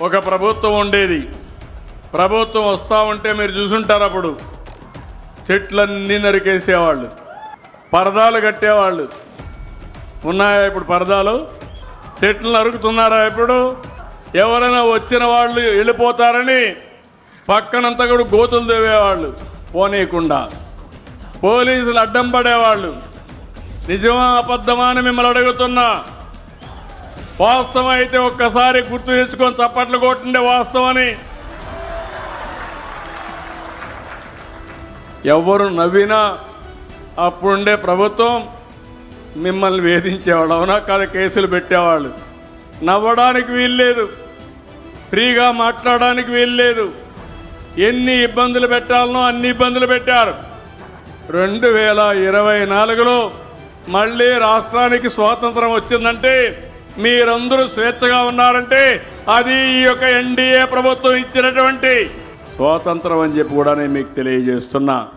ఒక ప్రభుత్వం ఉండేది. ప్రభుత్వం వస్తూ ఉంటే మీరు చూసుంటారు అప్పుడు. చెట్లన్నీ నరికేసేవాళ్ళు. పరదాలు కట్టేవాళ్ళు. ఉన్నాయా ఇప్పుడు పరదాలు? చెట్లు నరుకుతున్నారా ఇప్పుడు? ఎవరైనా వచ్చిన వాళ్ళు వెళ్ళిపోతారని పక్కనంతా కూడా గోతులు దేవేవాళ్ళు పోనీయకుండా. పోలీసులు అడ్డం పడేవాళ్ళు. నిజమా అబద్ధమా అని మిమ్మల్ని అడుగుతున్నా. వాస్తవం అయితే ఒక్కసారి గుర్తు తెచ్చుకొని చప్పట్లు కొట్టుండే వాస్తవని ఎవరు నవ్వినా అప్పుడుండే ప్రభుత్వం మిమ్మల్ని వేధించేవాడు అవునా కాదు కేసులు పెట్టేవాళ్ళు. నవ్వడానికి వీల్లేదు ఫ్రీగా మాట్లాడడానికి వీల్లేదు. ఎన్ని ఇబ్బందులు పెట్టాలనో అన్ని ఇబ్బందులు పెట్టారు. రెండు వేల ఇరవై నాలుగులో మళ్ళీ రాష్ట్రానికి స్వాతంత్రం వచ్చిందంటే మీరందరూ స్వేచ్ఛగా ఉన్నారంటే అది ఈ యొక్క ఎన్డీఏ ప్రభుత్వం ఇచ్చినటువంటి స్వాతంత్రం అని చెప్పి కూడా నేను మీకు తెలియజేస్తున్నా.